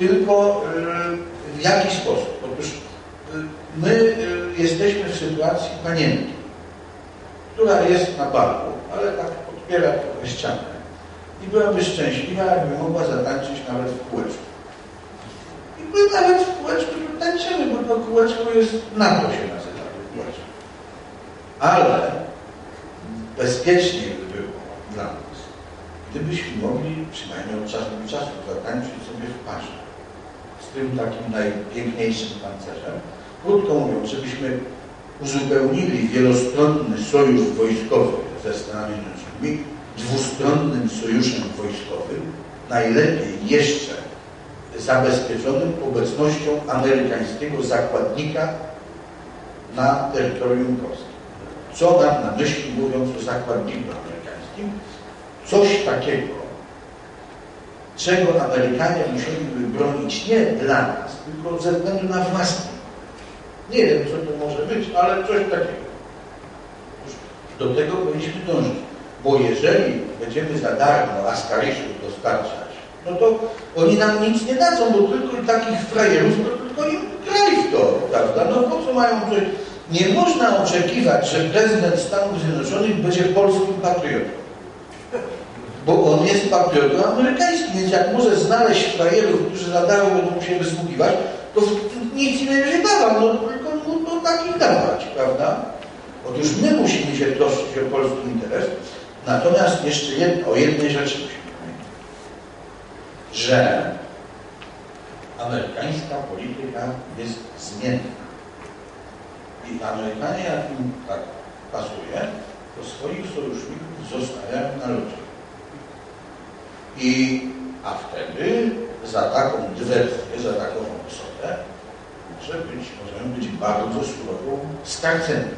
tylko w jaki sposób? Otóż my jesteśmy w sytuacji panienki, która jest na balku, ale tak podpiera trochę ścianę i byłaby szczęśliwa, jakby mogła zatańczyć nawet w kółeczku. I my nawet w kółeczku tańczymy, bo to kółeczko jest, na to się nazywa kółeczko. Ale bezpiecznie by było dla nas, gdybyśmy mogli przynajmniej od czasu do czasu zatańczyć sobie w parze tym takim najpiękniejszym pancerzem. Krótko mówiąc, żebyśmy uzupełnili wielostronny sojusz wojskowy ze Stanami Zjednoczonymi dwustronnym sojuszem wojskowym, najlepiej jeszcze zabezpieczonym obecnością amerykańskiego zakładnika na terytorium Polski. Co mam na myśli mówiąc o zakładniku amerykańskim? Coś takiego, czego Amerykanie musieliby bronić nie dla nas, tylko ze względu na własne. Nie wiem, co to może być, ale coś takiego. Do tego powinniśmy dążyć. Bo jeżeli będziemy za darmo Askariszów dostarczać, no to oni nam nic nie dadzą, bo tylko takich frajerów, to tylko im kraj w to, prawda? No po co mają coś? Nie można oczekiwać, że prezydent Stanów Zjednoczonych będzie polskim patriotą. Bo on jest patriotą amerykańskim, więc jak może znaleźć frajerów, którzy za darmo będą mu się wysługiwać, to nic nie będzie dawał, no tylko mu to takich dawać, prawda? Otóż my musimy się troszczyć o polski interes, Natomiast jeszcze jedno, o jednej rzeczy musimy pamiętać, że amerykańska polityka jest zmienna. I Amerykanie, jak im tak pasuje, to swoich sojuszników zostawiają na ludzie. I, a wtedy za taką dywersję, za taką osobę może być, możemy być bardzo surową skarceni.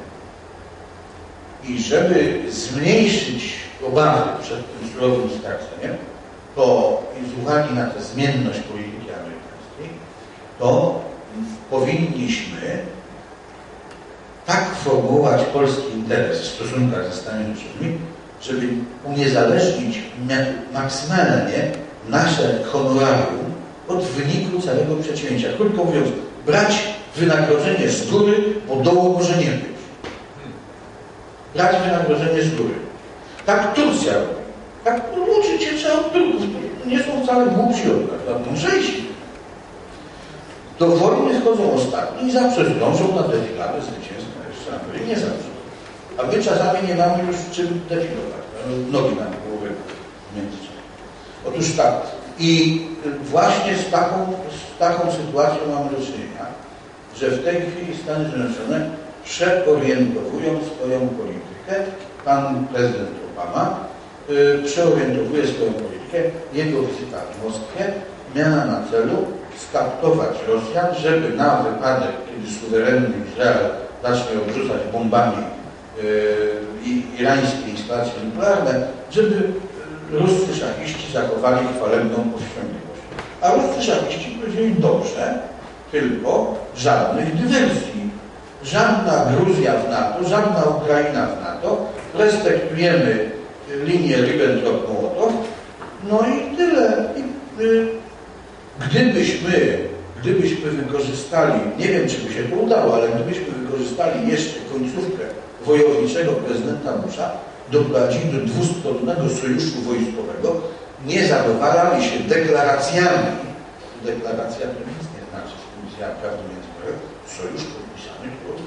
I żeby zmniejszyć obawy przed tym surowym skarceniem, to z uwagi na tę zmienność polityki amerykańskiej, to powinniśmy tak formułować polski interes w stosunkach ze Stanami Zjednoczonymi, żeby uniezależnić maksymalnie nasze honorarium od wyniku całego przedsięwzięcia. Krótko mówiąc, brać wynagrodzenie z góry, bo dołu może nie być brać wynagrodzenie z góry. Tak Turcja robi. Tak trzeba od Turków. Nie są wcale głupsi od nas, mądrzejsi. Do wojny wchodzą ostatni i zawsze zdążą na defiladę zwycięstwa jeszcze Nie zawsze. A my czasami nie mamy już czym defilować. Nogi nam głowy między Otóż tak. I właśnie z taką, z taką sytuacją mamy do czynienia, że w tej chwili Stany Zjednoczone przeorientowują swoją politykę. Pan prezydent Obama y, przeorientowuje swoją politykę. Jego wizyta w Moskwie miała na celu skaptować Rosjan, żeby na wypadek, kiedy suwerenny Izrael zacznie obrzucać bombami y, irańskie instalacje nuklearne, żeby ruscy szachiści zachowali chwalebną powściągliwość. A ruscy szachiści powiedzieli dobrze, tylko żadnych dywersji żadna Gruzja w NATO, żadna Ukraina w NATO, respektujemy linię Ribbentrop-Mołotow, no i tyle. Y, gdybyśmy, gdybyśmy wykorzystali, nie wiem czy by się to udało, ale gdybyśmy wykorzystali jeszcze końcówkę wojowniczego prezydenta Busha, doprowadzili do dwustronnego sojuszu wojskowego, nie zadowalali się deklaracjami. Deklaracja to nic nie znaczy, Komisja Prawdy Międzynarodowej, sojusz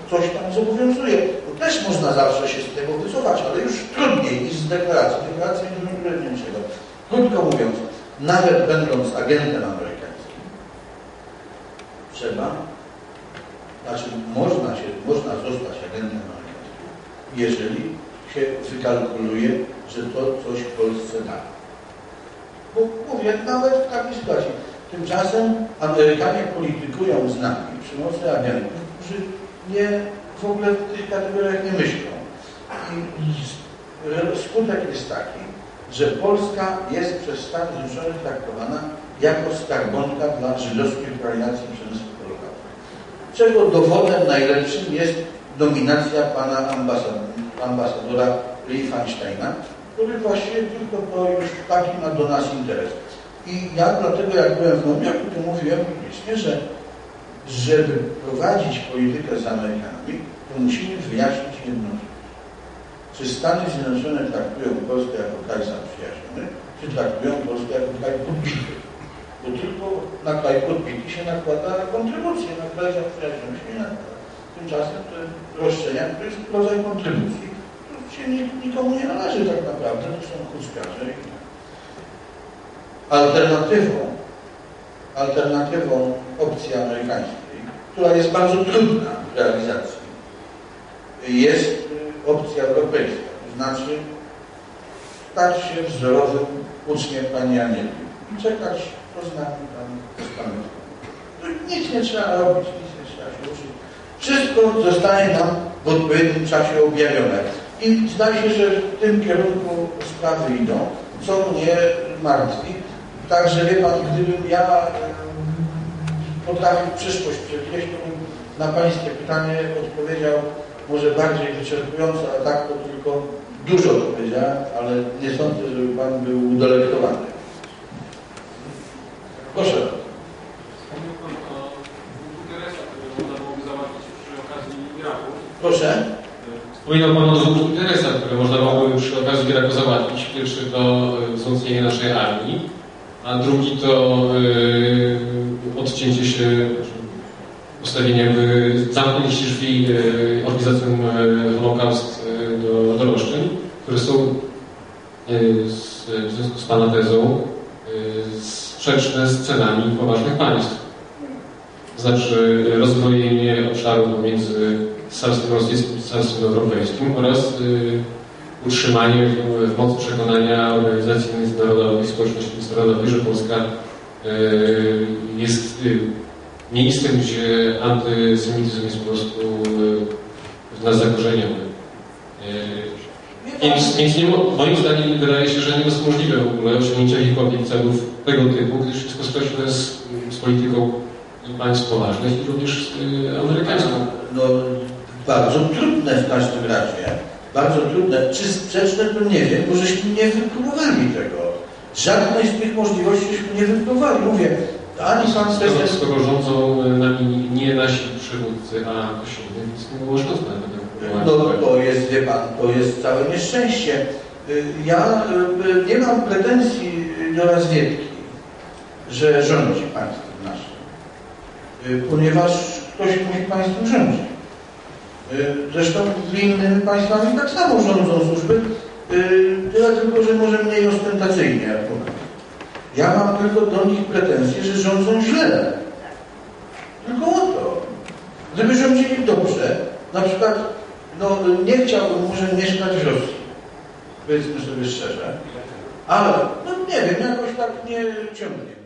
coś tam zobowiązuje. Bo też można zawsze się z tego wycofać, ale już trudniej niż z deklaracji. Deklaracja nie wygląda niczego. Krótko mówiąc, nawet będąc agentem amerykańskim, trzeba, znaczy można, się, można zostać agentem jeżeli się wykalkuluje, że to coś Polsce da. Bo mówię, nawet w takiej sytuacji. Tymczasem Amerykanie politykują z nami przy mocy agentów, którzy nie, w ogóle w tych kategoriach nie myślą. I skutek jest taki, że Polska jest przez Stany Zjednoczone traktowana jako skarbonka dla żydowskiej koordynacji przemysłu. Czego dowodem najlepszym jest dominacja pana ambasadora Feinsteina, który właściwie tylko to już taki ma do nas interes. I ja dlatego jak byłem w Nowym to mówiłem publicznie, że żeby prowadzić politykę z Amerykanami, to musimy wyjaśnić jedną rzecz. Czy Stany Zjednoczone traktują Polskę jako kraj zaprzyjaźniony, czy traktują Polskę jako kraj podbity? Bo tylko na kraj podbity się nakłada kontrybucje, na kraj zaprzyjaźniony się nie nakłada. Tymczasem te roszczenia to jest rodzaj kontrybucji, to się nikomu nie należy tak naprawdę, to są chucpiarze. Alternatywą, alternatywą opcji amerykańskiej, która jest bardzo trudna w realizacji, jest opcja europejska, to znaczy stać się wzorowym uczniem Pani Anieli i czekać poznamy tam z Nic nie trzeba robić, nic nie trzeba się uczyć. Wszystko zostanie nam w odpowiednim czasie objawione. I zdaje się, że w tym kierunku sprawy idą, co mnie martwi. Także wie Pan, gdybym ja potrafił przyszłość przewidzieć, to bym na Pańskie pytanie odpowiedział może bardziej wyczerpująco, a tak to tylko dużo powiedziałem, ale nie sądzę, żeby Pan był udelektowany. Proszę. Wspomniał Pan o dwóch interesach, które można byłoby załatwić przy okazji Iraku. Proszę. Wspominał Pan o dwóch interesach, które można byłoby przy okazji Iraku załatwić. Pierwszy to e, wzmocnienie naszej armii, a drugi to yy, odcięcie się, postawienie, jakby zamknięcie drzwi yy, organizacjom yy, Holokaust yy, do, do roszczeń, które są yy, z, w związku z Pana tezą sprzeczne z cenami poważnych państw. Znaczy rozwojenie obszaru pomiędzy Carstwem Rosyjskim i Europejskim oraz y, utrzymanie w, w mocy przekonania organizacji międzynarodowej, społeczności międzynarodowej, że Polska y, jest y, miejscem, gdzie antysemityzm jest po prostu y, w nas zakorzeniony. Y, więc, więc nie, moim zdaniem wydaje się, że nie jest możliwe w ogóle osiągnięcie jakichkolwiek celów tego typu, gdyż wszystko sprzeczne z, z polityką państw poważnych i również y, amerykańską. No, bardzo trudne w każdym razie. Bardzo trudne. Czy sprzeczne, to nie wiem, bo żeśmy nie wypróbowali tego. Żadnej z tych możliwości żeśmy nie wypróbowali. Mówię, ani sam Skoro, skoro rządzą nami nie nasi przywódcy, a Kościoły, więc nie było szans na No to jest, wie Pan, to jest całe nieszczęście. Y, Ja y, nie mam pretensji do rozwiedki, że rządzi państwem naszym, Y, ponieważ ktoś musi państwem rządzić. Y, Zresztą z innymi państwami tak samo rządzą służby, y, tyle tylko, że może mniej ostentacyjnie. Ja mam tylko do nich pretensje, że rządzą źle. Tylko o to. Gdyby rządzili dobrze, na przykład, no nie chciałbym może mieszkać w Rosji, powiedzmy sobie szczerze, ale, no nie wiem, jakoś tak nie ciągnie.